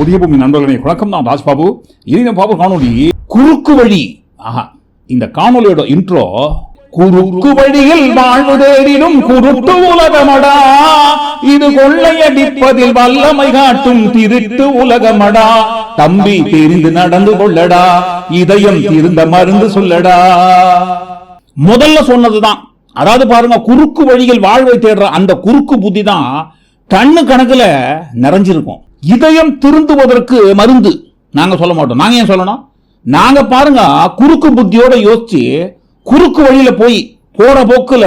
புதிய பூமி நண்பர்களே வணக்கம் நான் ராஜ்பாபு. இனி நம்ம பாபு காணொலி குறுக்கு வழி. ஆஹா இந்த காணொலியோட இன்ட்ரோ குறுக்கு வழியில் வாழ்வு தேடிடும் குருட்டு உலகமடா. இது கொள்ளையடிப்பதில் வல்லமை காட்டும் திருட்டு உலகமடா. தம்பி தெரிந்து நடந்து கொள்ளடா. இதயம் திருந்த மருந்து சொல்லடா. முதல்ல சொன்னதுதான். அதாவது பாருங்க குறுக்கு வழியில் வாழ்வை தேடுற அந்த குறுக்கு புத்தி தான் டன்னு கணக்குல நிறைஞ்சிருக்கும். இதயம் திருந்துவதற்கு மருந்து. நாங்க சொல்ல மாட்டோம். நாங்க ஏன் சொல்லணும்? நாங்க பாருங்க குறுக்கு புத்தியோட யோசிச்சு குறுக்கு வழியில போய் போற போக்குல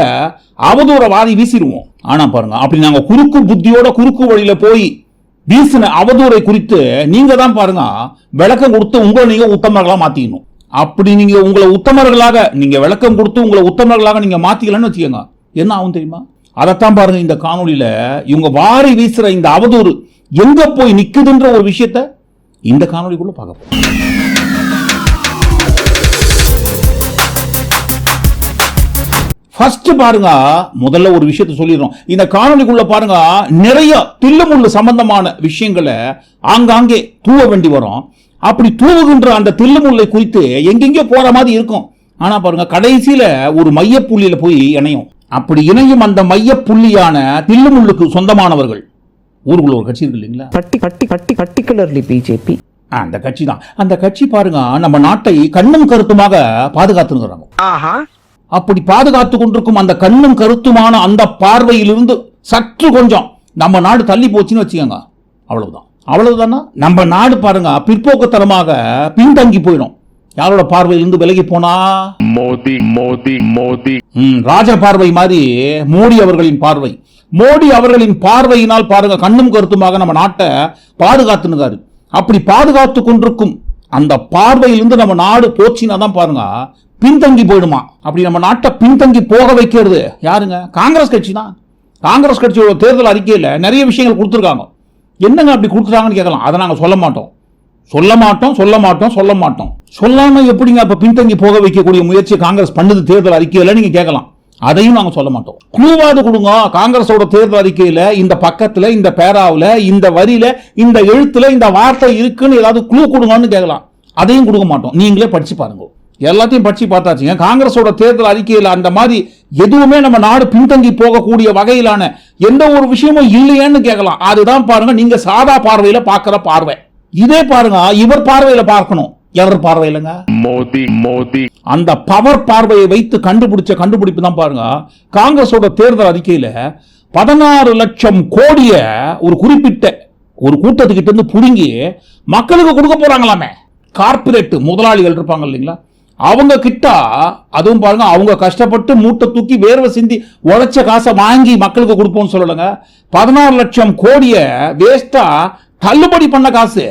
அவதூற வாதி வீசிடுவோம். ஆனா பாருங்க அப்படி நாங்க குறுக்கு புத்தியோட குறுக்கு வழியில போய் வீசின அவதூறை குறித்து நீங்க தான் பாருங்க விளக்கம் கொடுத்து உங்களை நீங்க உத்தமர்களா மாத்திக்கணும். அப்படி நீங்க உங்களை உத்தமர்களாக நீங்க விளக்கம் கொடுத்து உங்களை உத்தமர்களாக நீங்க மாத்திக்கலன்னு வச்சுக்கோங்க. என்ன ஆகும் தெரியுமா? அதைத்தான் பாருங்க இந்த காணொலியில இவங்க வாரி வீசுற இந்த அவதூறு எங்க போய் நிக்குதுன்ற ஒரு விஷயத்த இந்த காணொலிக்குள்ள பார்க்க போறோம். ஃபர்ஸ்ட் பாருங்க முதல்ல ஒரு விஷயத்தை சொல்லிடுறோம். இந்த காணொலிக்குள்ள பாருங்க நிறைய தில்லுமுள்ளு சம்பந்தமான விஷயங்களை ஆங்காங்கே தூவ வேண்டி வரும். அப்படி தூவுகின்ற அந்த தில்லுமுல்லை குறித்து எங்கெங்கே போற மாதிரி இருக்கும். ஆனா பாருங்க கடைசியில ஒரு மையப்புள்ளியில போய் இணையும். அப்படி இணையும் அந்த மையப்புள்ளியான தில்லுமுள்ளுக்கு சொந்தமானவர்கள். ஊருக்குள்ள ஒரு கட்சி இருக்கு இல்லைங்களா? பட்டி பட்டி பட்டி பர்டிகுலர்லி பிஜேபி அந்த கட்சி தான். அந்த கட்சி பாருங்க நம்ம நாட்டை கண்ணும் கருத்துமாக பாதுகாத்துங்கிறாங்க ஆஹா. அப்படி பாதுகாத்து கொண்டிருக்கும் அந்த கண்ணும் கருத்துமான அந்த பார்வையிலிருந்து சற்று கொஞ்சம் நம்ம நாடு தள்ளி போச்சுன்னு வச்சுக்கோங்க. அவ்வளவுதான். அவ்வளவுதானா? நம்ம நாடு பாருங்க பிற்போக்குத்தனமாக பின்தங்கி போயிடும். யாரோட பார்வையிலிருந்து விலகி போனா? மோதி மோதி மோதி. ராஜ பார்வை மாதிரி மோடி அவர்களின் பார்வை. மோடி அவர்களின் பார்வையினால் பாருங்க கண்ணும் கருத்துமாக நம்ம நாட்டை பாதுகாத்துனுக்காரு அப்படி பாதுகாத்து கொண்டிருக்கும் அந்த பார்வையிலிருந்து நம்ம நாடு போச்சுன்னா தான் பாருங்க பின்தங்கி போயிடுமா. அப்படி நம்ம நாட்டை பின்தங்கி போக வைக்கிறது யாருங்க? காங்கிரஸ் கட்சி தான் காங்கிரஸ் கட்சியோட தேர்தல் அறிக்கையில் நிறைய விஷயங்கள் கொடுத்துருக்காங்க. என்னங்க அப்படி கொடுத்துட்டாங்கன்னு கேட்கலாம். அதை நாங்கள் சொல்ல மாட்டோம். சொல்ல மாட்டோம் சொல்ல மாட்டோம் சொல்ல மாட்டோம் சொல்லாம எப்படிங்க அப்ப பின்தங்கி போக வைக்கக்கூடிய முயற்சி காங்கிரஸ் பண்ணுது தேர்தல் அறிக்கையில? நீங்க கேட்கலாம். அதையும் நாங்க சொல்ல மாட்டோம். குழுவாது கொடுங்க. காங்கிரஸோட தேர்தல் அறிக்கையில இந்த பக்கத்துல இந்த பேராவில் இந்த வரியில இந்த எழுத்துல இந்த வார்த்தை இருக்குன்னு ஏதாவது குழு கொடுங்கன்னு கேட்கலாம். அதையும் கொடுக்க மாட்டோம். நீங்களே படிச்சு பாருங்க. எல்லாத்தையும் படிச்சு பார்த்தாச்சுங்க. காங்கிரஸோட தேர்தல் அறிக்கையில் அந்த மாதிரி எதுவுமே நம்ம நாடு பின்தங்கி போகக்கூடிய வகையிலான எந்த ஒரு விஷயமும் இல்லையேன்னு கேட்கலாம். அதுதான் பாருங்க நீங்க சாதா பார்வையில பார்க்குற பார்வை. இதே பாருங்க இவர் பார்வையில பார்க்கணும். எவர் பார்வையிலங்க? மோதி மோதி. அந்த பவர் பார்வையை வைத்து கண்டுபிடிச்ச கண்டுபிடிப்பு தான் பாருங்க. காங்கிரஸோட தேர்தல் அறிக்கையில பதினாறு லட்சம் கோடிய ஒரு குறிப்பிட்ட ஒரு கூட்டத்துக்கிட்ட இருந்து புடுங்கி மக்களுக்கு கொடுக்க போறாங்களாமே. கார்ப்பரேட் முதலாளிகள் இருப்பாங்க இல்லைங்களா? அவங்க கிட்ட அதுவும் பாருங்க அவங்க கஷ்டப்பட்டு மூட்டை தூக்கி வேர்வை சிந்தி உழைச்ச காசை வாங்கி மக்களுக்கு கொடுப்போம்னு சொல்லலைங்க. பதினாறு லட்சம் கோடிய வேஸ்டா தள்ளுபடி பண்ண காசு.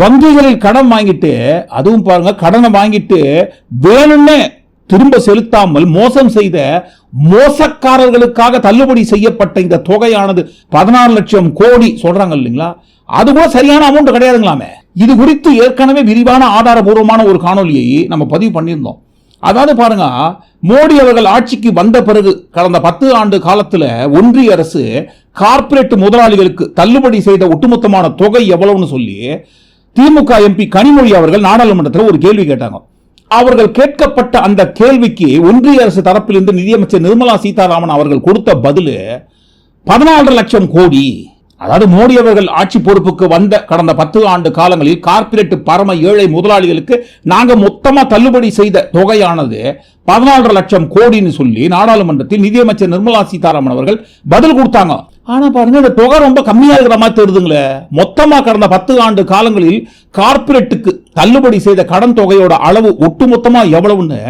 வங்கிகளில் கடன் வாங்கிட்டு அதுவும் பாருங்க கடனை வாங்கிட்டு வேணும்னே திரும்ப செலுத்தாமல் மோசம் செய்த மோசக்காரர்களுக்காக தள்ளுபடி செய்யப்பட்ட இந்த தொகையானது பதினாறு லட்சம் கோடி சொல்றாங்க இல்லைங்களா? அது கூட சரியான அமௌண்ட் கிடையாதுங்களாமே. இது குறித்து ஏற்கனவே விரிவான ஆதாரபூர்வமான ஒரு காணொலியை நம்ம பதிவு பண்ணியிருந்தோம். அதாவது பாருங்க மோடி அவர்கள் ஆட்சிக்கு வந்த பிறகு கடந்த பத்து ஆண்டு காலத்தில் ஒன்றிய அரசு கார்ப்பரேட் முதலாளிகளுக்கு தள்ளுபடி செய்த ஒட்டுமொத்தமான தொகை எவ்வளவுன்னு சொல்லி திமுக எம்பி கனிமொழி அவர்கள் நாடாளுமன்றத்தில் ஒரு கேள்வி கேட்டாங்க. அவர்கள் கேட்கப்பட்ட அந்த கேள்விக்கு ஒன்றிய அரசு தரப்பிலிருந்து நிதியமைச்சர் நிர்மலா சீதாராமன் அவர்கள் கொடுத்த பதிலு பதினாலரை லட்சம் கோடி. அதாவது மோடி அவர்கள் ஆட்சி பொறுப்புக்கு வந்த கடந்த பத்து ஆண்டு காலங்களில் கார்ப்பரேட் பரம ஏழை முதலாளிகளுக்கு நாங்கள் மொத்தமாக தள்ளுபடி செய்த தொகையானது பதினாலு லட்சம் கோடின்னு சொல்லி நாடாளுமன்றத்தில் நிதியமைச்சர் நிர்மலா சீதாராமன் அவர்கள் பதில் கொடுத்தாங்க. ஆனால் பாருங்க இந்த தொகை ரொம்ப கம்மியாக இருக்கிற மாதிரி தெரியுதுங்களே. மொத்தமாக கடந்த பத்து ஆண்டு காலங்களில் கார்ப்பரேட்டுக்கு தள்ளுபடி செய்த கடன் தொகையோட அளவு ஒட்டுமொத்தமாக எவ்வளவுன்னு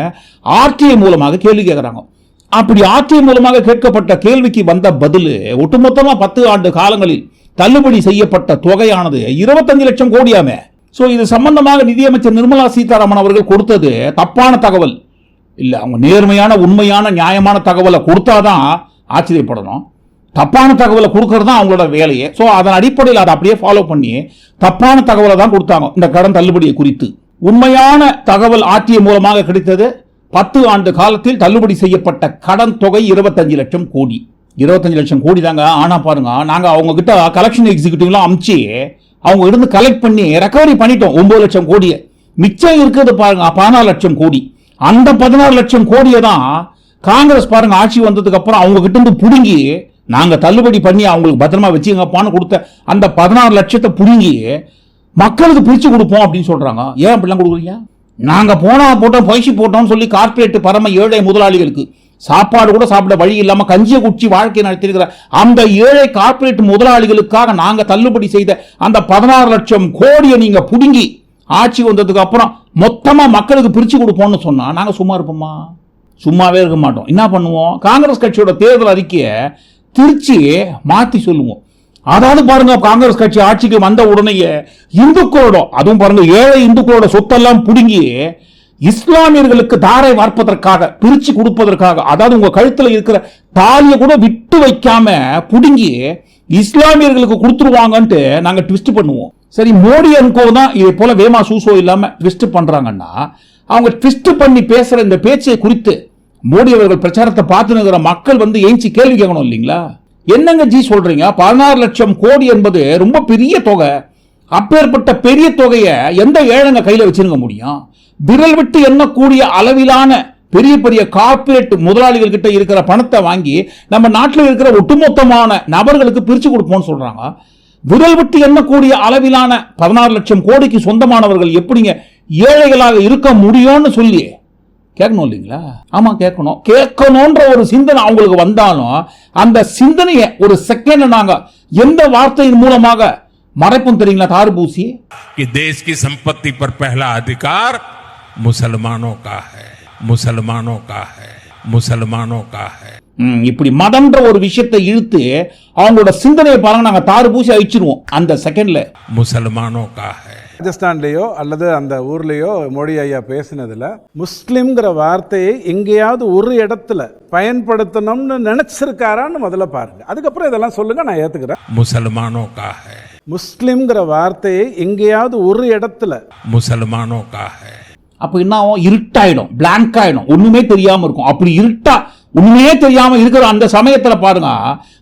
ஆர்டிஐ மூலமாக கேள்வி கேட்குறாங்க அப்படி ஆட்சி மூலமாக கேட்கப்பட்ட கேள்விக்கு வந்த பதில் ஒட்டுமொத்தமாக பத்து ஆண்டு காலங்களில் தள்ளுபடி செய்யப்பட்ட தொகையானது இருபத்தஞ்சு லட்சம் கோடியாமே. ஸோ இது சம்பந்தமாக நிதியமைச்சர் நிர்மலா சீதாராமன் அவர்கள் கொடுத்தது தப்பான தகவல். இல்லை அவங்க நேர்மையான உண்மையான நியாயமான தகவலை கொடுத்தாதான் ஆச்சரியப்படணும். தப்பான தகவலை கொடுக்கறது தான் அவங்களோட வேலையே. ஸோ அதன் அடிப்படையில் அதை அப்படியே ஃபாலோ பண்ணி தப்பான தகவலை தான் கொடுத்தாங்க. இந்த கடன் தள்ளுபடியை குறித்து. உண்மையான தகவல் ஆட்சிய மூலமாக கிடைத்தது பத்து ஆண்டு காலத்தில் தள்ளுபடி செய்யப்பட்ட கடன் தொகை இருபத்தஞ்சு லட்சம் கோடி. இருபத்தஞ்சு லட்சம் கோடி தாங்க. ஆனால் பாருங்க. நாங்கள் அவங்கக்கிட்ட கலெக்ஷன் எக்ஸிக்யூட்டிவ்லாம் அமிச்சு அவங்க இருந்து கலெக்ட் பண்ணி ரெக்கவரி பண்ணிட்டோம். ஒம்பது லட்சம் கோடியை. மிச்சம் இருக்கிறது பாருங்க. பதினாறு லட்சம் கோடி. அந்த பதினாறு லட்சம் கோடியை தான் காங்கிரஸ் பாருங்க ஆட்சி வந்ததுக்கு அப்புறம் அவங்க கிட்ட இருந்து புடுங்கி நாங்கள் தள்ளுபடி பண்ணி அவங்களுக்கு பத்திரமா வச்சுங்கப்பான்னு கொடுத்த அந்த பதினாறு லட்சத்தை புடுங்கி மக்களுக்கு பிரித்து கொடுப்போம் அப்படின்னு சொல்கிறாங்க ஏன் அப்படிலாம் கொடுக்குறீங்க? நாங்கள் போனால் போட்டோம் பயிற்சி போட்டோம்னு சொல்லி கார்ப்பரேட் பரம ஏழை முதலாளிகளுக்கு சாப்பாடு கூட சாப்பிட வழி இல்லாமல் கஞ்சியை குடிச்சு வாழ்க்கை நடத்தியிருக்கிற அந்த ஏழை கார்ப்பரேட் முதலாளிகளுக்காக நாங்கள் தள்ளுபடி செய்த அந்த பதினாறு லட்சம் கோடியை நீங்கள் பிடுங்கி ஆட்சி வந்ததுக்கு அப்புறம் மொத்தமாக மக்களுக்கு பிரிச்சு கொடுப்போம்னு சொன்னால் நாங்கள் சும்மா இருப்போமா? சும்மாவே இருக்க மாட்டோம். என்ன பண்ணுவோம்? காங்கிரஸ் கட்சியோட தேர்தல் அறிக்கையை திருச்சி மாற்றி சொல்லுவோம். அதாவது பாருங்க காங்கிரஸ் கட்சி ஆட்சிக்கு வந்த உடனேயே இந்துக்களோட அதுவும் பாருங்க ஏழை இந்துக்களோட சொத்தெல்லாம் புடுங்கி இஸ்லாமியர்களுக்கு தாரை வார்ப்பதற்காக பிரிச்சு கொடுப்பதற்காக அதாவது உங்க கழுத்துல இருக்கிற தாலியை கூட விட்டு வைக்காம புடுங்கி இஸ்லாமியர்களுக்கு கொடுத்துருவாங்கன்ட்டு நாங்க ட்விஸ்ட் பண்ணுவோம். சரி மோடி அன்கோ தான் இதே போல வேமா சூசோ இல்லாம ட்விஸ்ட் பண்றாங்கன்னா அவங்க ட்விஸ்ட் பண்ணி பேசுற இந்த பேச்சை குறித்து மோடி அவர்கள் பிரச்சாரத்தை பார்த்துனுங்கிற மக்கள் வந்து ஏஞ்சி கேள்வி கேட்கணும் இல்லைங்களா? என்னங்க ஜி சொல்றீங்க? பதினாறு லட்சம் கோடி என்பது ரொம்ப பெரிய தொகை. அப்பேற்பட்ட பெரிய தொகையை எந்த ஏழைங்க கையில் வச்சிருக்க முடியும்? விரல் விட்டு எண்ணக்கூடிய அளவிலான பெரிய பெரிய கார்பரேட் முதலாளிகள் கிட்ட இருக்கிற பணத்தை வாங்கி நம்ம நாட்டில் இருக்கிற ஒட்டுமொத்தமான நபர்களுக்கு பிரித்து கொடுப்போம்னு சொல்கிறாங்க விரல் விட்டு எண்ணக்கூடிய அளவிலான பதினாறு லட்சம் கோடிக்கு சொந்தமானவர்கள் எப்படிங்க ஏழைகளாக இருக்க முடியும்னு சொல்லி கேட்கணும் இல்லைங்களா? ஆமாம் கேட்கணும். கேட்கணுன்ற ஒரு சிந்தனை அவங்களுக்கு வந்தாலும் அந்த சிந்தனையை ஒரு செகண்ட் நாங்கள் எந்த வார்த்தையின் மூலமாக மறைப்போம் தெரியுங்களா தாறு பூசி? தேஷ் கி சம்பத்தி பர் பஹலா அதிகார் முசல்மானோ கா ஹை முசல்மானோ கா ஹை முசல்மானோ கா ஹை இப்படி மதம்ன்ற ஒரு விஷயத்தை இழுத்து அவங்களோட சிந்தனையை பாருங்க நாங்கள் தாறு பூசி அழிச்சிருவோம். அந்த செகண்ட்ல முசல்மானோ கா ராஜஸ்தான்லேயோ அல்லது அந்த ஊர்லேயோ மோடி ஐயா பேசினதில் முஸ்லீம்ங்கிற வார்த்தையை எங்கேயாவது ஒரு இடத்துல பயன்படுத்தணும்னு நினச்சிருக்காரான்னு முதல்ல பாருங்கள் அதுக்கப்புறம் இதெல்லாம் சொல்லுங்கள் நான் ஏற்றுக்கிறேன் முசல்மானோக்காக. முஸ்லீம்ங்கிற வார்த்தையை எங்கேயாவது ஒரு இடத்துல முசல்மானோக்காக. அப்போ என்ன ஆகும்? இருட்டாயிடும் பிளாங்க் ஆயிடும். ஒன்றுமே தெரியாமல் இருக்கும். அப்படி இருட்டா உண்மையே தெரியாமல் இருக்கிற அந்த சமயத்தில் பாருங்க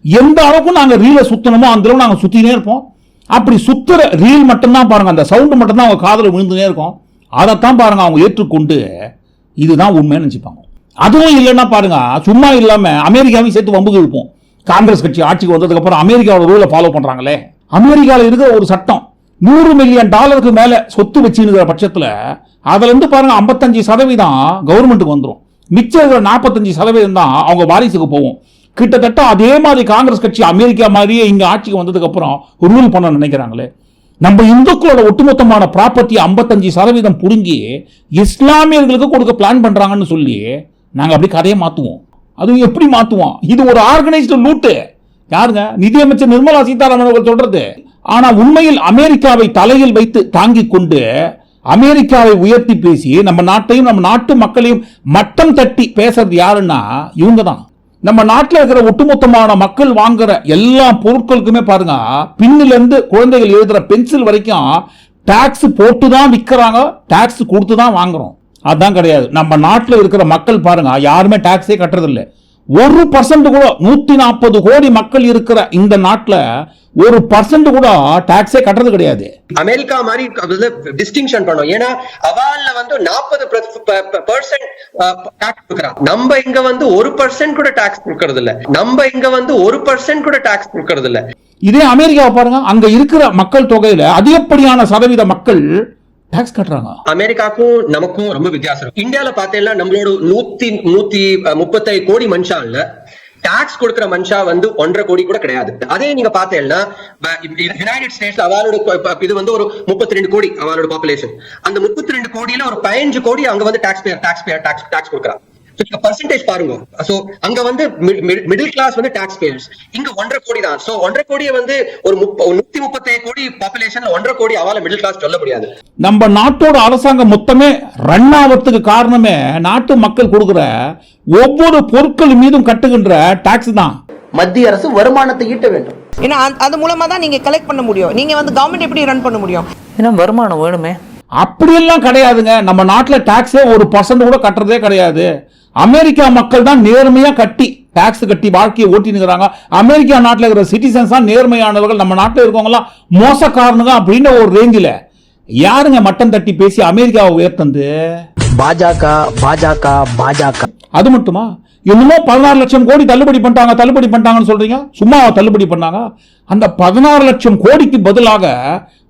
எந்த அளவுக்கு நாங்கள் ரீலை சுற்றணுமோ அந்த அளவுக்கு நாங்கள் சுற்றினே இருப்போம். அப்படி சுத்துற ரீல் மட்டும்தான் பாருங்க. அந்த சவுண்டு மட்டும்தான் அவங்க காதில் விழுந்துனே இருக்கும். அதைத்தான் பாருங்க அவங்க ஏற்றுக்கொண்டு இதுதான் உண்மைன்னு நினச்சிப்பாங்க. அதுவும் இல்லைன்னா பாருங்க சும்மா இல்லாமல் அமெரிக்காவையும் சேர்த்து வம்புக்கு இழுப்போம். காங்கிரஸ் கட்சி ஆட்சிக்கு வந்ததுக்கப்புறம் அமெரிக்காவோட ரூலை ஃபாலோ பண்ணுறாங்களே அமெரிக்காவில் இருக்கிற ஒரு சட்டம் நூறு மில்லியன் டாலருக்கு மேலே சொத்து வச்சுங்கிற பட்சத்தில் அதுலேருந்து பாருங்கள் பாருங்க 55% சதவீதம் கவர்மெண்ட்டுக்கு வந்துடும் மிச்சம் இருக்கிற நாற்பத்தஞ்சு சதவீதம் தான் அவங்க வாரிசுக்கு போகும். கிட்டத்தட்ட அதே மாதிரி காங்கிரஸ் கட்சி அமெரிக்கா மாதிரியே இங்கே ஆட்சிக்கு வந்ததுக்கு அப்புறம் ரூல் பண்ண நினைக்கிறாங்களே? நம்ம இந்துக்களோட ஒட்டுமொத்தமான ப்ராப்பர்ட்டி 55% சதவீதம் புடுங்கி இஸ்லாமியர்களுக்கு கொடுக்க பிளான் பண்றாங்கன்னு சொல்லி நாங்கள் அப்படி கதையை மாற்றுவோம் அதுவும் எப்படி மாற்றுவோம் இது ஒரு ஆர்கனைஸ்டு லூட்டு யாருங்க? நிதியமைச்சர் நிர்மலா சீதாராமன் அவர்கள் சொல்றது. ஆனால் உண்மையில் அமெரிக்காவை தலையில் வைத்து தாங்கி கொண்டு அமெரிக்காவை உயர்த்தி பேசி நம்ம நாட்டையும் நம்ம நாட்டு மக்களையும் மட்டம் தட்டி பேசுறது யாருன்னா இவங்க தான் நம்ம நாட்டில் இருக்கிற ஒட்டுமொத்தமான மக்கள் வாங்குற எல்லா பொருட்களுக்குமே பாருங்க பின்னிலேருந்து குழந்தைகள் எழுதுற பென்சில் வரைக்கும் டேக்ஸ் போட்டு தான் விற்கிறாங்க டேக்ஸ் கொடுத்து தான் வாங்குறோம். அதான் கிடையாது. நம்ம நாட்டில் இருக்கிற மக்கள் பாருங்க யாருமே டேக்ஸே கட்டுறதில்ல. ஒரு பர்சன்ட் கூட நூத்தி நாற்பது கோடி மக்கள் இருக்கிற இந்த நாட்டில் ஒரு பர்சன்ட் கூட டாக்ஸே கட்டுறது கிடையாது. அமெரிக்கா மாதிரி டிஸ்டிங்ஷன் பண்ணோம் ஏன்னா அவால்ல வந்து நாற்பது பர்சன்ட் டாக்ஸ் கொடுக்குறான் நம்ம இங்க வந்து ஒரு பர்சன்ட் கூட டாக்ஸ் கொடுக்கறது இல்ல நம்ம இங்க வந்து ஒரு பர்சன்ட் கூட டாக்ஸ் கொடுக்கறது இல்ல இதே அமெரிக்காவை பாருங்க அங்க இருக்கிற மக்கள் தொகையில அதிகப்படியான சதவீத மக்கள் டாக்ஸ் கட்டுறாங்க. அமெரிக்காக்கும் நமக்கும் ரொம்ப வித்தியாசம் இந்தியால பாத்தீங்கன்னா நம்மளோட நூத்தி நூத்தி முப்பத்தி கோடி மனுஷால டாக்ஸ் கொடுக்குற மனுஷா வந்து ஒன்றரை கோடி கூட கிடையாது. அதே நீங்க பாத்தீங்கன்னா யுனைடெட் ஸ்டேட்ஸ்ல அவளோட இது வந்து ஒரு முப்பத்தி ரெண்டு கோடி அவளோட பாப்புலேஷன் அந்த முப்பத்தி ரெண்டு கோடியில ஒரு பதினஞ்சு கோடி அங்க வந்து tax payer tax payer tax tax கொடுக்குறாங்க. பர்சன்டேஜ் பாருங்க. சோ அங்க வந்து மிடில் கிளாஸ் வந்து டாக்ஸ் பேயர்ஸ் இங்க ஒன்றரை கோடி தான். சோ ஒன்றரை கோடியை வந்து ஒரு முப்ப- நூத்தி முப்பத்தி கோடி பாப்புலேஷன்ல ஒன்றரை கோடி அவால மிடில் கிளாஸ் சொல்ல முடியாது. நம்ம நாட்டோட அரசாங்கம் மொத்தமே ரன் ஆகிறதுக்கு காரணமே நாட்டு மக்கள் கொடுக்கிற ஒவ்வொரு பொருட்கள் மீதும் கட்டுகின்ற டாக்ஸ் தான். மத்திய அரசு வருமானத்தை ஈட்ட வேண்டும். ஏன்னா அந்த- அது மூலமா தான் நீங்க கலெக்ட் பண்ண முடியும். நீங்க வந்து கவர்மெண்ட் எப்படி ரன் பண்ண முடியும்? ஏன்னா வருமானம் வேணுமே. அப்படியெல்லாம் கிடையாதுங்க. நம்ம நாட்டில் டாக்ஸே ஒரு பர்சன்ட் கூட கட்டுறதே கிடையாது. அமெரிக்கா மக்கள் தான் நேர்மையா கட்டி டாக்ஸ் கட்டி வாழ்க்கையை ஓட்டினுக்கிறாங்க அமெரிக்கா நாட்டில் இருக்கிற சிட்டிசன்ஸ் தான் நேர்மையானவர்கள். நம்ம நாட்டில் இருக்கவங்கலாம் மோசக்காரனுங்க அப்படின்ற ஒரு ரேஞ்சில் யாருங்க மட்டம் தட்டி பேசி அமெரிக்காவை உயர்த்தந்து? பாஜக பாஜக பாஜக. அது மட்டுமா? இன்னுமோ பதினாறு லட்சம் கோடி தள்ளுபடி பண்ணிட்டாங்க தள்ளுபடி பண்ணிட்டாங்கன்னு சொல்றீங்க? சும்மா தள்ளுபடி பண்ணாங்க? அந்த பதினாறு லட்சம் கோடிக்கு பதிலாக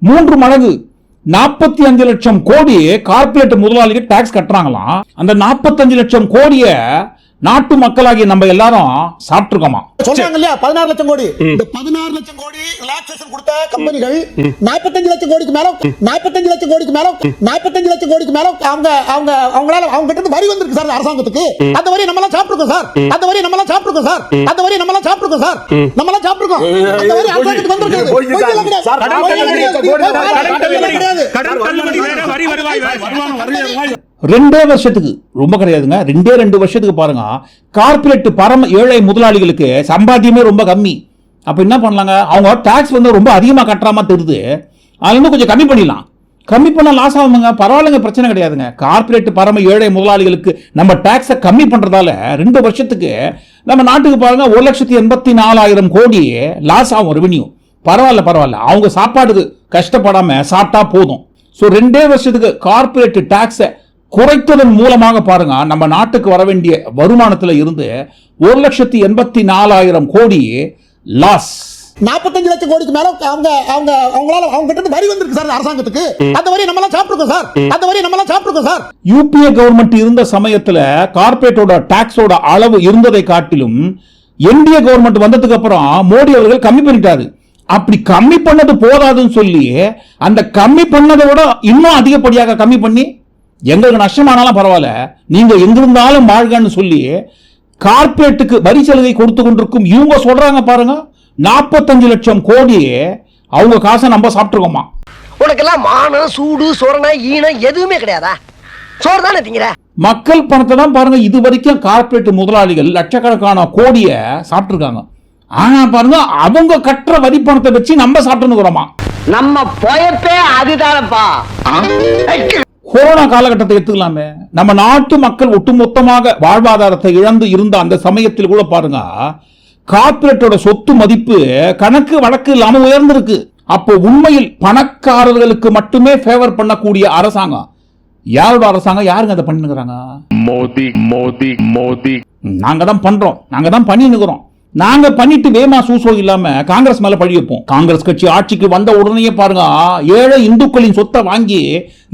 மூன்று மடங்கு நாற்பத்தி அஞ்சு லட்சம் கோடி கார்ப்பரேட் முதலாளிகள் டாக்ஸ் கட்டுறாங்களாம். அந்த நாற்பத்தஞ்சு லட்சம் கோடியை நாட்டு மக்களாகிய நம்ம எல்லாரும் சாப்பிட்டுருக்கோமா சொல்றாங்க இல்லையா பதினாறு லட்சம் கோடி இந்த பதினாறு லட்சம் கோடி ரிலாக்சேஷன் கொடுத்த கம்பெனிகள் நாற்பத்தஞ்சு லட்சம் கோடிக்கு மேல நாற்பத்தஞ்சு லட்சம் கோடிக்கு மேல நாற்பத்தஞ்சு லட்சம் கோடிக்கு மேல அவங்க அவங்க அவங்களால அவங்க கிட்ட இருந்து வரி வந்திருக்கு சார் அரசாங்கத்துக்கு அந்த வரி நம்ம எல்லாம் சாப்பிட்டுருக்கோம் சார் அந்த வரி நம்ம எல்லாம் சாப்பிட்டுருக்கோம் சார் அந்த வரி நம்ம எல்லாம் சாப்பிட்டுருக்கோம் சார் நம்ம எல்லாம் சாப்பிட்டுருக்கோம் அந்த வரி அரசாங்கத்துக்கு வந்திருக்காது கிடையாது. ரெண்டே வருஷத்துக்கு ரொம்ப கிடையாதுங்க. ரெண்டே ரெண்டு வருஷத்துக்கு பாருங்க. கார்பரேட் பரம ஏழை முதலாளிகளுக்கு சம்பாத்தியமே ரொம்ப கம்மி. அப்போ என்ன பண்ணலாங்க? அவங்க டேக்ஸ் வந்து ரொம்ப அதிகமாக கட்டுறாம தெரியுது. அதுல இன்னும் கொஞ்சம் கம்மி பண்ணிடலாம். கம்மி பண்ண லாஸ் ஆகுங்க பரவாயில்லைங்க பிரச்சனை கிடையாதுங்க. கார்பரேட் பரம ஏழை முதலாளிகளுக்கு நம்ம டேக்ஸை கம்மி பண்ணுறதால ரெண்டு வருஷத்துக்கு நம்ம நாட்டுக்கு பாருங்க ஒரு லட்சத்தி எண்பத்தி நாலாயிரம் கோடி லாஸ் ஆகும் ரெவென்யூ பரவாயில்ல பரவாயில்ல. அவங்க சாப்பாடுக்கு கஷ்டப்படாமல் சாப்பிட்டா போதும். ஸோ ரெண்டே வருஷத்துக்கு கார்பரேட் டேக்ஸை குறைத்ததன் மூலமாக பாருங்க நம்ம நாட்டுக்கு வர வேண்டிய வருமானத்துல இருந்து ஒரு லட்சத்தி எண்பத்தி நாலாயிரம் கோடி லாஸ் நாற்பத்தஞ்சு லட்சம் கோடிக்கு மேல அவங்க அவங்க அவங்களால அவங்க கிட்ட இருந்து வரி வந்திருக்கு சார் அரசாங்கத்துக்கு. அந்த வரி நம்ம எல்லாம் சாப்பிட்டுருக்கோம் சார். அந்த வரி நம்ம எல்லாம் சாப்பிட்டுருக்கோம் சார். யூபிஏ கவர்மெண்ட் இருந்த சமயத்துல கார்ப்பரேட்டோட டாக்ஸோட அளவு இருந்ததை காட்டிலும் என்டிஏ கவர்மெண்ட் வந்ததுக்கு அப்புறம் மோடி அவர்கள் கம்மி பண்ணிட்டாரு. அப்படி கம்மி பண்ணது போதாதுன்னு சொல்லி அந்த கம்மி பண்ணதை விட இன்னும் அதிகப்படியாக கம்மி பண்ணி எங்களுக்கு நஷ்டமானாலும் பரவாயில்ல. நீங்க எங்கிருந்தாலும் வாழ்கன்னு சொல்லி கார்ப்பரேட்டுக்கு வரி சலுகை கொடுத்து கொண்டிருக்கும் இவங்க சொல்றாங்க பாருங்க நாற்பத்தஞ்சு லட்சம் கோடி அவங்க காசை நம்ம சாப்பிட்டுருக்கோமா? உனக்கெல்லாம் மானம் சூடு சொரணை ஈனம் எதுவுமே கிடையாதா? சோறு தானே திங்கிற? மக்கள் பணத்தை தான் பாருங்க இது வரைக்கும் கார்ப்பரேட் முதலாளிகள் லட்சக்கணக்கான கோடிய சாப்பிட்டுருக்காங்க. ஆனா பாருங்க அவங்க கட்டுற வரி பணத்தை வச்சு நம்ம சாப்பிட்டுருக்கிறோமா நம்ம பொயப்பே அதுதானப்பா. கொரோனா காலகட்டத்தை எடுத்துக்கலாமே. நம்ம நாட்டு மக்கள் ஒட்டுமொத்தமாக வாழ்வாதாரத்தை இழந்து இருந்த அந்த சமயத்தில் கூட பாருங்க கார்ப்பரேட்டோட சொத்து மதிப்பு கணக்கு வழக்கு இல்லாம உயர்ந்திருக்கு. அப்போ உண்மையில் பணக்காரர்களுக்கு மட்டுமே ஃபேவர் பண்ணக்கூடிய அரசாங்கம். யாரோட அரசாங்கம்? யாருங்க அதை பண்ணுங்கிறாங்க Modi, Modi, Modi. நாங்க தான் பண்றோம். நாங்க தான் பண்ணினுக்கிறோம் நாங்க பண்ணிட்டு வேமா சூசோ இல்லாம காங்கிரஸ் மேல பழி வைப்போம். காங்கிரஸ் கட்சி ஆட்சிக்கு வந்த உடனே பாருங்க ஏழை இந்துக்களின் சொத்தை வாங்கி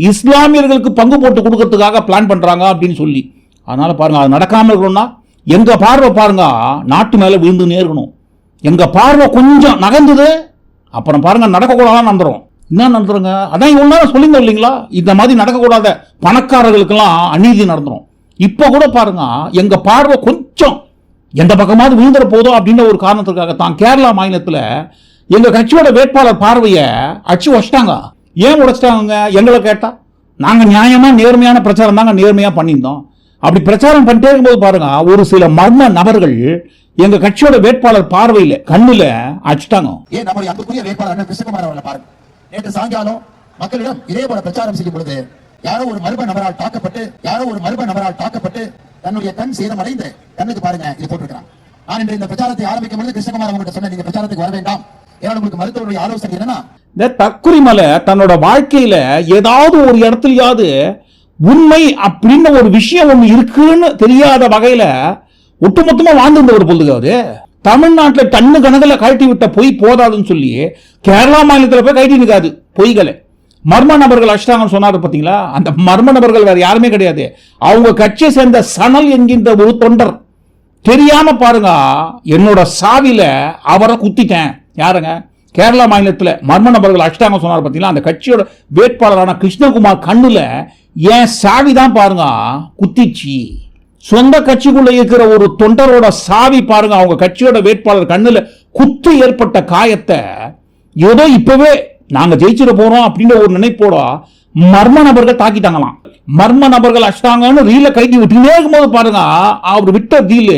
இஸ்லாமியர்களுக்கு பங்கு போட்டு கொடுக்கறதுக்காக பிளான் பண்றாங்க அப்படின்னு சொல்லி. அதனால பாருங்க அது நடக்காம இருக்கணும்னா எங்க பார்வை பாருங்க நாட்டு மேல விழுந்து நேர்கணும் எங்க பார்வை கொஞ்சம் நகர்ந்தது அப்புறம் பாருங்க நடக்கக்கூடாதான் நடந்துரும் என்ன நடந்துருங்க அதான் இவ்வளோ நேரம் சொல்லிங்க இல்லைங்களா? இந்த மாதிரி நடக்கக்கூடாத பணக்காரர்களுக்கெல்லாம் அநீதி நடந்துடும் இப்போ கூட பாருங்க எங்க பார்வை கொஞ்சம் எந்த பக்கமாவது விழுந்துற போதோ அப்படின்ற ஒரு காரணத்திற்காக தான் கேரளா மாநிலத்தில் எங்க கட்சியோட வேட்பாளர் பார்வையை அடிச்சு உடச்சிட்டாங்க. ஏன் உடைச்சிட்டாங்க எங்களை கேட்டா. நாங்க நியாயமா நேர்மையான பிரச்சாரம் தாங்க நேர்மையா பண்ணியிருந்தோம். அப்படி பிரச்சாரம் பண்ணிட்டே இருக்கும்போது பாருங்க ஒரு சில மர்ம நபர்கள் எங்க கட்சியோட வேட்பாளர் பார்வையில கண்ணுல அடிச்சிட்டாங்க. ஏன் நம்முடைய அன்புக்குரிய வேட்பாளர் கிருஷ்ணகுமார் அவர்களை பாருங்க. நேற்று சாயங்காலம் மக்களிடம் இதே போல பிரச்சாரம் செய்யும் பொழுது யாரோ ஒரு மர்ம நபரால் தாக்கப்பட்டு யாரோ ஒரு மர்ம நபரால் தாக்கப்பட்டு தன்னுடைய கண் சேதமடைந்து கண்ணுக்கு பாருங்க இது போட்டிருக்கிறான். நான் இன்று இந்த பிரச்சாரத்தை ஆரம்பிக்கும் பொழுது கிருஷ்ணகுமார் அவங்கள்ட்ட சொன்ன நீங்க பிரச்சாரத்துக்கு வர வேண்டாம். ஏன்னா உங்களுக்கு மருத்துவருடைய ஆலோசனை என்னன்னா இந்த தக்குரிமலை தன்னோட வாழ்க்கையில ஏதாவது ஒரு இடத்துலயாவது உண்மை அப்படின்னு ஒரு விஷயம் ஒன்று இருக்குன்னு தெரியாத வகையில ஒட்டுமொத்தமா வாழ்ந்திருந்தவர் பொழுதுங்க அவரு தமிழ்நாட்டுல டன்னு கணக்குல கழட்டி விட்ட பொய் போதாதுன்னு சொல்லி கேரளா மாநிலத்தில் போய் கழட்டி நிற்காது பொய்களை. மர்ம நபர்கள் அஷ்டாங்கன்னு சொன்னார் பார்த்தீங்களா அந்த மர்ம நபர்கள் வேறு யாருமே கிடையாது. அவங்க கட்சியை சேர்ந்த சணல் என்கின்ற ஒரு தொண்டர். தெரியாம பாருங்க என்னோட சாவில அவரை குத்திட்டேன். யாருங்க? கேரளா மாநிலத்தில் மர்ம நபர்கள் அஷ்டாங்க சொன்னார் பார்த்தீங்களா அந்த கட்சியோட வேட்பாளரான கிருஷ்ணகுமார் கண்ணில் என் சாவி தான் பாருங்க குத்திச்சு. சொந்த கட்சிக்குள்ள இருக்கிற ஒரு தொண்டரோட சாவி பாருங்க அவங்க கட்சியோட வேட்பாளர் கண்ணில் குத்து ஏற்பட்ட காயத்தை. ஏதோ இப்பவே நாங்க ஜெயிச்சிட போறோம் அப்படின்ற ஒரு நினைப்போட மர்ம நபர்கள் தாக்கிட்டாங்களாம். மர்ம நபர்கள் அஷ்டாங்கன்னு ரீல கைதி விட்டுனே இருக்கும்போது பாருங்க அவர் விட்ட ரீலு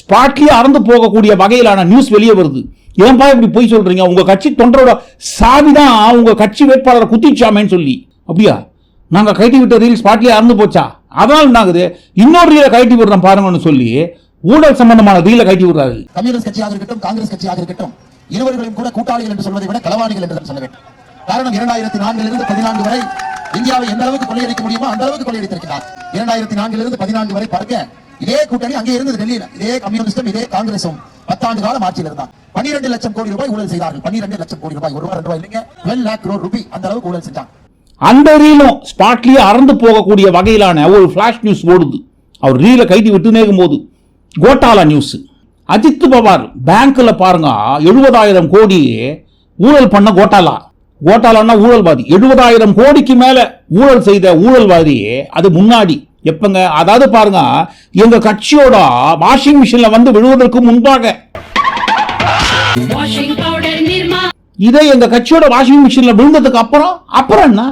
ஸ்பாட்லயே அறந்து போகக்கூடிய வகையிலான நியூஸ் வெளியே வருது. ஏன்பா இப்படி போய் சொல்றீங்க? உங்க கட்சி தொண்டரோட சாவி தான் உங்க கட்சி வேட்பாளரை குத்திச்சாமேன்னு சொல்லி. அப்படியா? நாங்க கைட்டி விட்ட ரீல் ஸ்பாட்லயே அறந்து போச்சா? அதனால என்ன ஆகுது? இன்னொரு ரீலை கழட்டி விடுறோம் பாருங்கன்னு சொல்லி ஊழல் சம்பந்தமான ரீல கழட்டி விடுறாரு. கம்யூனிஸ்ட் கட்சியாக இருக்கட்டும் காங்கிரஸ் கட்சியாக இருக்கட்டும் இருவர்களும் கூட கூட்டாளிகள் என்று சொல்வதை விட களவாணிகள் என்று சொல்ல வேண்டும். காரணம் இரண்டாயிரத்தி நான்கிலிருந்து பதினான்கு வரை இந்தியாவை எந்த அளவுக்கு கொள்ளையடிக்க முடியுமோ அந்த அளவுக்கு கொள்ளையடித்திருக்கிறார். இரண்டாயிரத்தி நான்கிலிருந்து பதினான்கு வரை பார்க்க இதே கூட்டணி அங்கே இருந்தது டெல்லியில. இதே கம்யூனிஸ்டும் இதே காங்கிரசும் பத்தாண்டு காலம் ஆட்சியில் இருந்தான் பன்னிரண்டு லட்சம் கோடி ரூபாய் ஊழல் செய்தார்கள். பன்னிரண்டு லட்சம் கோடி ரூபாய் ஒரு ரூபாய் ரெண்டு ரூபாய் இல்லைங்க. டுவெல் லேக் crore ரூபி அந்த அளவுக்கு ஊழல் செஞ்சாங்க. அந்த ரீலும் ஸ்பாட்லயே அறந்து போகக்கூடிய வகையிலான ஒரு ஃபிளாஷ் நியூஸ் ஓடுது. அவர் ரீலை கைதி விட்டு போது கோட்டாலா நியூஸ் அஜித் பவார் பேங்க்ல பாருங்க எழுபதாயிரம் கோடி ஊழல் பண்ண கோட்டாலா? கோட்டாலான்னா ஊழல்வாதி. எழுபதாயிரம் கோடிக்கு மேல ஊழல் செய்த ஊழல்வாதி அது முன்னாடி. எப்பங்க? அதாவது பாருங்க எங்க கட்சியோட வாஷிங் மிஷின்ல வந்து விழுவதற்கு முன்பாக. Washing powder nirma இதே எங்க கட்சியோட வாஷிங் மிஷின்ல விழுந்ததுக்கு அப்புறம் அப்புறம் என்ன?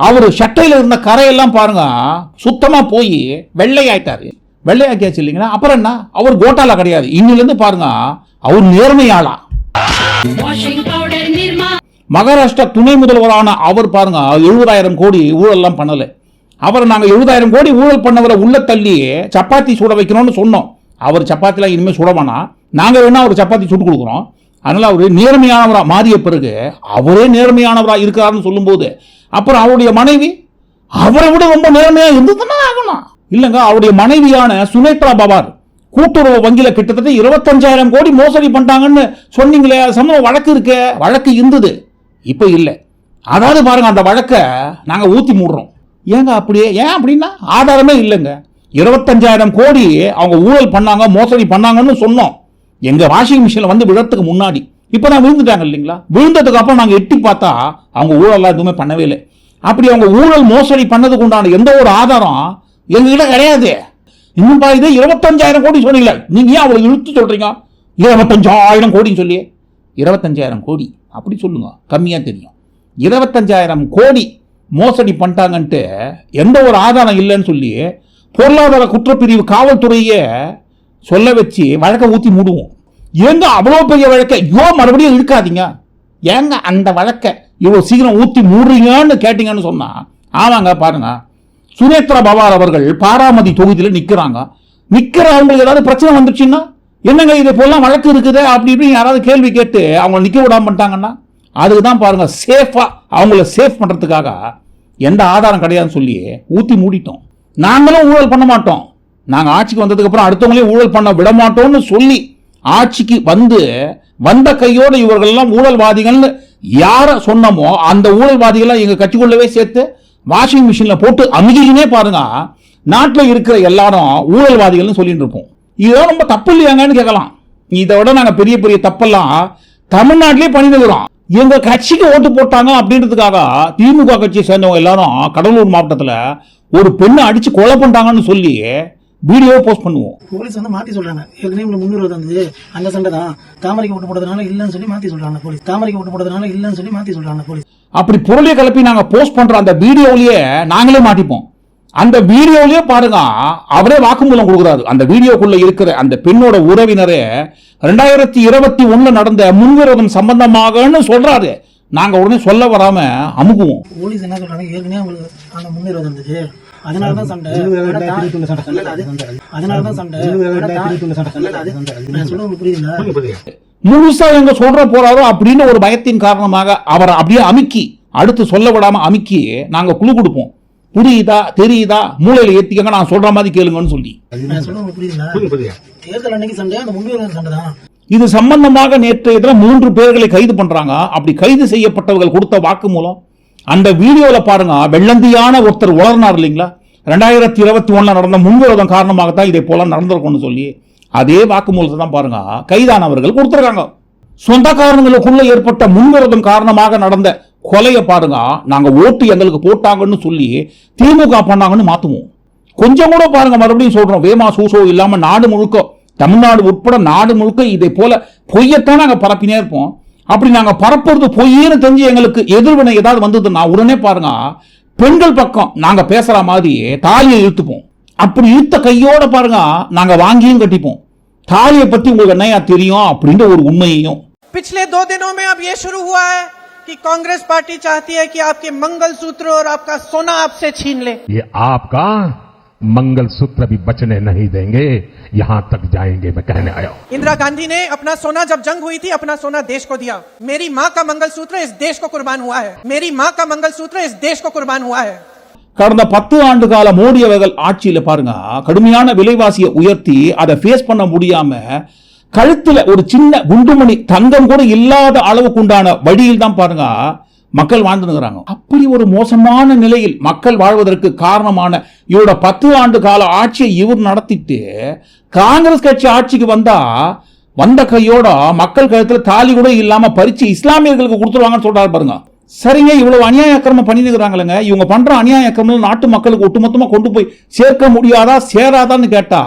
அவர் சட்டையில இருந்த கரையெல்லாம் பாருங்க சுத்தமா போய் வெள்ளையாயிட்டாரு. வெள்ளையாக்கியாச்சு இல்லைங்களா அப்புறம் என்ன? அவர் கோட்டாலா கிடையாது. இன்னில இருந்து பாருங்க அவர் நேர்மையாளா? மகாராஷ்டிரா துணை முதல்வரான அவர் பாருங்க எழுபதாயிரம் கோடி ஊழல்லாம் பண்ணல. அவரை நாங்க எழுபதாயிரம் கோடி ஊழல் பண்ணவரை உள்ள தள்ளி சப்பாத்தி சுட வைக்கணும்னு சொன்னோம். அவர் சப்பாத்திலாம் இனிமே சுட வேணாம். நாங்க வேணா ஒரு சப்பாத்தி சுட்டு கொடுக்குறோம். அதனால அவர் நேர்மையானவரா மாறிய பிறகு அவரே நேர்மையானவரா இருக்கிறாருன்னு சொல்லும்போது அப்புறம் அவருடைய மனைவி அவரை விட ரொம்ப நேர்மையா இருந்ததுன்னா ஆகணும்? இல்லைங்க அவருடைய மனைவியான சுனேத்ரா பவார் கூட்டுறவு வங்கியில கிட்டத்தட்ட இருபத்தஞ்சாயிரம் கோடி மோசடி பண்ணிட்டாங்கன்னு சொன்னீங்களே அது சம்பவம் வழக்கு இருக்கு? வழக்கு இருந்தது இப்போ இல்லை. அதாவது பாருங்க அந்த வழக்கை நாங்கள் ஊற்றி மூடுறோம். ஏங்க அப்படியே ஏன் அப்படின்னா ஆதாரமே இல்லைங்க. இருபத்தஞ்சாயிரம் கோடி அவங்க ஊழல் பண்ணாங்க மோசடி பண்ணாங்கன்னு சொன்னோம். எங்கள் வாஷிங் மிஷினில் வந்து விழத்துக்கு முன்னாடி. இப்போ நான் விழுந்துட்டாங்க இல்லைங்களா? விழுந்ததுக்கு அப்புறம் நாங்கள் எட்டி பார்த்தா அவங்க ஊழல்லாம் எதுவுமே பண்ணவே இல்லை. அப்படி அவங்க ஊழல் மோசடி பண்ணதுக்கு உண்டான எந்த ஒரு ஆதாரம் எங்ககிட்ட கிடையாது. இன்னும் பாருங்க இருபத்தஞ்சாயிரம் கோடி சொன்னீங்களே நீங்க ஏன் அவ்வளவு இழுத்து சொல்றீங்க? இருபத்தஞ்சாயிரம் கோடின்னு சொல்லி இருபத்தஞ்சாயிரம் கோடி அப்படி சொல்லுங்க கம்மியாக தெரியும். இருபத்தஞ்சாயிரம் கோடி மோசடி பண்ணிட்டாங்கன்ட்டு எந்த ஒரு ஆதாரம் இல்லைன்னு சொல்லி பொருளாதார குற்றப்பிரிவு காவல்துறையே சொல்ல வச்சு வழக்கை ஊற்றி மூடுவோம். ஏங்க அவ்வளோ பெரிய வழக்கை? யோ மறுபடியும் இழுக்காதீங்க. ஏங்க அந்த வழக்கை இவ்வளோ சீக்கிரம் ஊற்றி மூடுறீங்கன்னு கேட்டீங்கன்னு சொன்னால் ஆமாங்க பாருங்கள் சுரேத்ரா பவார் அவர்கள் பாராமதி தொகுதியில் நிற்கிறாங்க நிற்கிற அவங்களுக்கு ஏதாவது பிரச்சனை வந்துச்சுன்னா என்னங்க இது போலாம் வழக்கு இருக்குது? அப்படி இப்படின்னு யாராவது கேள்வி கேட்டு அவங்கள நிற்க விடாம பண்ணிட்டாங்கன்னா அதுக்கு தான் பாருங்கள் சேஃபாக அவங்கள சேஃப் பண்ணுறதுக்காக எந்த ஆதாரம் கிடையாதுன்னு சொல்லி ஊற்றி மூடிட்டோம். நாங்களும் ஊழல் பண்ண மாட்டோம். நாங்கள் ஆட்சிக்கு வந்ததுக்கப்புறம் அடுத்தவங்களையும் ஊழல் பண்ண விட மாட்டோம்னு சொல்லி ஆட்சிக்கு வந்து வந்த கையோடு இவர்கள் எல்லாம் ஊழல்வாதிகள்னு யாரை சொன்னமோ அந்த ஊழல்வாதிகளை எங்கள் கட்சிக்குள்ளவே சேர்த்து வாஷிங் மிஷினில் போட்டு அமுகினே பாருங்க. நாட்டில் இருக்கிற எல்லாரும் ஊழல்வாதிகள்னு சொல்லிட்டு இருப்போம். இதெல்லாம் ரொம்ப தப்பு இல்லையாங்கன்னு கேட்கலாம். இதை விட நாங்கள் பெரிய பெரிய தப்பெல்லாம் தமிழ்நாட்டிலே பண்ணிருக்கிறோம். எங்க கட்சிக்கு ஓட்டு போட்டாங்க அப்படின்றதுக்காக திமுக கட்சியை சேர்ந்தவங்க எல்லாரும் கடலூர் மாவட்டத்தில் ஒரு பெண்ணை அடிச்சு கொலை பண்ணிட்டாங்கன்னு சொல்லி வீடியோ போஸ்ட் பண்ணுவோம். போலீஸ் வந்து மாத்தி சொல்றாங்க. ஏற்கனவே உங்களுக்கு முன்னூறு வந்து அந்த சண்டை தான். தாமரைக்கு ஓட்டு போட்டதுனால இல்லைன்னு சொல்லி மாத்தி சொல்றாங்க போலீஸ். தாமரைக்கு ஓட்டு போட்டதுனால இல்லைன்னு சொல்லி மாத்தி சொல்றாங்க போலீஸ். அப்படி பொருளை கிளப்பி நாங்க போஸ்ட் பண்ற அந்த வீடியோலயே நாங்களே மாட்டிப்போம். அந்த வீடியோலயே பாருங்க அவரே வாக்குமூலம் கொடுக்குறாரு. அந்த வீடியோக்குள்ள இருக்கிற அந்த பெண்ணோட உறவினரே ரெண்டாயிரத்தி இருபத்தி ஒண்ணுல நடந்த முன்விரோதம் சம்பந்தமாகன்னு சொல்றாரு. நாங்க உடனே சொல்ல வராம அமுகுவோம். போலீஸ் என்ன சொல்றாங்க? ஏற்கனவே உங்களுக்கு அந்த முன்னூறு வந்தது அதனால தான் சண்டை. அதனால தான் சண்டை. உங்களுக்கு புரியுதுங்களா? முழுசா எங்க சொல்ற போறாரோ அப்படின்னு ஒரு பயத்தின் காரணமாக அவரை அப்படியே அமுக்கி அடுத்து சொல்ல விடாம அமுக்கி நாங்க குழு கொடுப்போம். புரியுதா தெரியுதா? மூளையில ஏத்திக்கங்க நான் சொல்ற மாதிரி கேளுங்கன்னு சொல்லி. இது சம்பந்தமாக நேற்றைய தினம் மூன்று பேர்களை கைது பண்றாங்க. அப்படி கைது செய்யப்பட்டவர்கள் கொடுத்த வாக்குமூலம் அந்த வீடியோல பாருங்க வெள்ளந்தியான ஒருத்தர் உளர்னார் இல்லைங்களா? ரெண்டாயிரத்தி இருபத்தி ஒண்ணுல நடந்த முன்விரோதம் காரணமாகத்தான் இதை போல நடந்திருக்கும்னு சொல்லி. அதே வாக்குமூலத்தை தான் பாருங்க. கைதானவர்கள் கொடுத்துருக்காங்க. சொந்தக்காரங்களுக்குள்ள ஏற்பட்ட முன்விரோதம் காரணமாக நடந்த கொலையை பாருங்க. நாங்க ஓட்டு எங்களுக்கு போட்டாங்கன்னு சொல்லி திமுக பண்ணாங்கன்னு மாத்துவோம். கொஞ்சம் கூட பாருங்க மறுபடியும் சொல்றோம். வேமா சூசோ இல்லாம நாடு முழுக்க தமிழ்நாடு உட்பட நாடு முழுக்க இதை போல பொய்யத்தான் நாங்க பரப்பினே இருப்போம். அப்படி நாங்க பரப்புறது பொய்யேன்னு தெரிஞ்சு எங்களுக்கு எதிர்வினை ஏதாவது வந்ததுன்னா உடனே பாருங்க பெண்கள் பக்கம் நாங்க பேசுற மாதிரி தாலியை இழுத்துப்போம். அப்படி இழுத்த கையோட பாருங்க நாங்க வாங்கியும் கட்டிப்போம். தாலியை பத்தி உங்களுக்கு என்னையா தெரியும் அப்படின்ற ஒரு உண்மையையும் पिछले दो दिनों में अब ये शुरू हुआ है कि कांग्रेस पार्टी चाहती है कि आपके मंगल सूत्र और आपका सोना आपसे छीन ले ये आपका मंगल सूत्र भी बचने नहीं देंगे यहां तक जाएंगे मैं कहने आया हूं इंदिरा गांधी ने अपना सोना जब जंग हुई थी अपना सोना देश को दिया मेरी माँ का मंगलसूत्र इस देश को कुर्बान हुआ है मेरी माँ का मंगलसूत्र इस देश को कुर्बान हुआ है கடந்த பத்து ஆண்டு கால மோடி அவர்கள் ஆட்சியில் பாருங்க கடுமையான விலைவாசியை உயர்த்தி அதை ஃபேஸ் பண்ண முடியாம கழுத்துல ஒரு சின்ன குண்டுமணி தங்கம் கூட இல்லாத அளவுக்கு உண்டான வழியில் தான் பாருங்க மக்கள் வாழ்ந்துருக்கிறாங்க அப்படி ஒரு மோசமான நிலையில் மக்கள் வாழ்வதற்கு காரணமான இவரோட பத்து ஆண்டு கால ஆட்சியை இவர் நடத்திட்டு காங்கிரஸ் கட்சி ஆட்சிக்கு வந்தா வந்த கையோட மக்கள் கழுத்துல தாலி கூட இல்லாம பறிச்சு இஸ்லாமியர்களுக்கு கொடுத்துருவாங்கன்னு சொல்றாரு பாருங்க. சரிங்க இவ்வளவு அநியாய அக்கிரமம் பண்ணிட்டு இருக்கிறாங்களேங்க இவங்க பண்ற அநியாய அக்கிரமம் நாட்டு மக்களுக்கு ஒட்டுமொத்தமா கொண்டு போய் சேர்க்க முடியாதா சேராதான்னு கேட்டா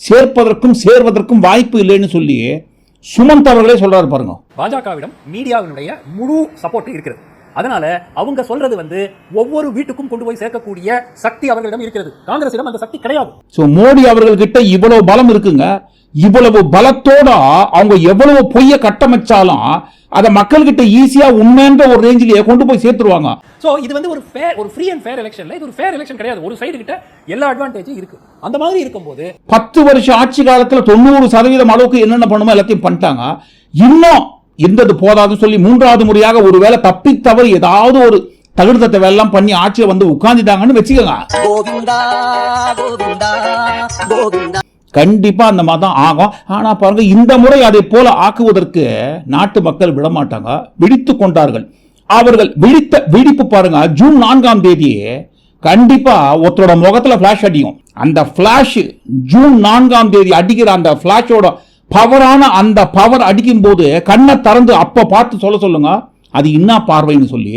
சேர்ப்பதற்கும் சேர்வதற்கும் வாய்ப்பு இல்லைன்னு சொல்லி சுமந்த் அவர்களே சொல்றாரு பாருங்க. பாஜகவிடம் மீடியாவினுடைய முழு சப்போர்ட் இருக்கிறது. அதனால அவங்க சொல்றது வந்து ஒவ்வொரு வீட்டுக்கும் கொண்டு போய் சேர்க்கக்கூடிய சக்தி அவர்களிடம் இருக்கிறது. காங்கிரசிடம் அந்த சக்தி கிடையாது. ஸோ மோடி அவர்கள்கிட்ட இவ்வளவு பலம் இருக்குங்க. இவ்வளவு பலத்தோட அவங்க எவ்வளவு பொய்ய கட்டமைச்சாலும் அதை மக்கள்கிட்ட ஈஸியா உண்மைன்ற ஒரு ரேஞ்சிலேயே கொண்டு போய் சேர்த்துருவாங்க. சோ இது வந்து ஒரு ஃபேர் ஒரு ஃப்ரீ அண்ட் ஃபேர் எலெக்ஷன்ல இது ஒரு ஃபேர் எலெக்ஷன் கிடையாது. ஒரு சைடு கிட்ட எல்லா அட்வான்டேஜும் இருக்கு. அந்த மாதிரி இருக்கும்போது பத்து வருஷம் ஆட்சி காலத்துல தொண்ணூறு சதவீதம் அளவுக்கு என்னென்ன பண்ணுமோ எல்லாத்தையும் பண்ணிட்டாங்க. இன்னும் இருந்தது போதாதுன்னு சொல்லி மூன்றாவது முறையாக ஒருவேளை தப்பி தவறு ஏதாவது ஒரு தகுந்தத்தை எல்லாம் பண்ணி ஆட்சியை வந்து உட்கார்ந்துட்டாங்கன்னு வச்சுக்கோங்க. கண்டிப்பாக கண்டிப்பா அந்த மாதிரி தான் ஆகும். ஆனால் பாருங்கள் இந்த முறை அதை போல ஆக்குவதற்கு நாட்டு மக்கள் விடமாட்டாங்க. விழித்து கொண்டார்கள். அவர்கள் விழித்த விழிப்பு பாருங்க ஜூன் நான்காம் தேதி கண்டிப்பா ஒருத்தரோட முகத்துல ஃபிளாஷ் அடிக்கும் அந்த ஃபிளாஷ் ஜூன் நான்காம் தேதி அடிக்கிற அந்த ஃபிளாஷோட பவரான அந்த பவர் அடிக்கும் போது கண்ணை திறந்து அப்போ பார்த்து சொல்ல சொல்லுங்க அது என்ன பார்வைன்னு சொல்லி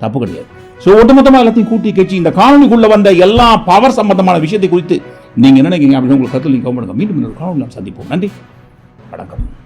தப்பு கிடையாது. ஸோ ஒட்டுமொத்தமாக எல்லாத்தையும் கூட்டி கட்சி இந்த காணொலிக்குள்ள வந்த எல்லா பவர் சம்பந்தமான விஷயத்தை குறித்து நீங்கள் என்ன நினைக்கிறீங்க அப்படின்னு உங்களுக்கு கருத்தில் நீங்கள் கவனம் மீண்டும் இன்னொரு காணொலி நாம் சந்திப்போம். நன்றி. வணக்கம்.